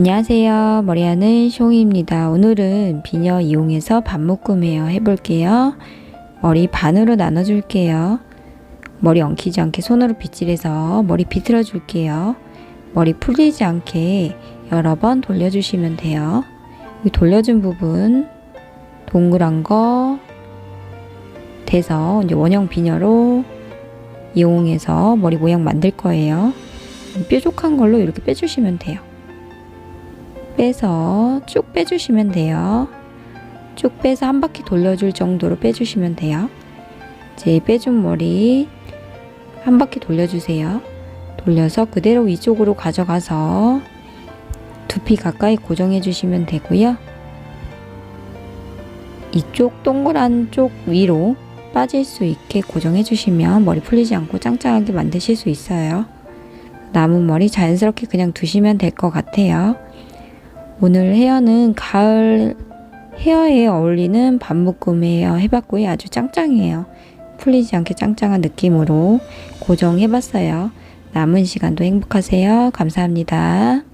안녕하세요. 머리하는 숑입니다. 오늘은 비녀 이용해서 반묶음 헤어 해볼게요. 머리 반으로 나눠줄게요. 머리 엉키지 않게 손으로 빗질해서 머리 비틀어 줄게요. 머리 풀리지 않게 여러 번 돌려주시면 돼요. 이 돌려준 부분 동그란 거 돼서 이제 원형 비녀로 이용해서 머리 모양 만들 거예요. 뾰족한 걸로 이렇게 빼주시면 돼요. 빼서 쭉 빼주시면 돼요. 쭉 빼서 한 바퀴 돌려줄 정도로 빼주시면 돼요. 이제 빼준 머리 한 바퀴 돌려주세요. 돌려서 그대로 위쪽으로 가져가서 두피 가까이 고정해 주시면 되고요. 이쪽 동그란 쪽 위로 빠질 수 있게 고정해 주시면 머리 풀리지 않고 짱짱하게 만드실 수 있어요. 남은 머리 자연스럽게 그냥 두시면 될 것 같아요. 오늘 헤어는 가을 헤어에 어울리는 반묶음 헤어 해봤고요. 아주 짱짱해요. 풀리지 않게 짱짱한 느낌으로 고정해봤어요. 남은 시간도 행복하세요. 감사합니다.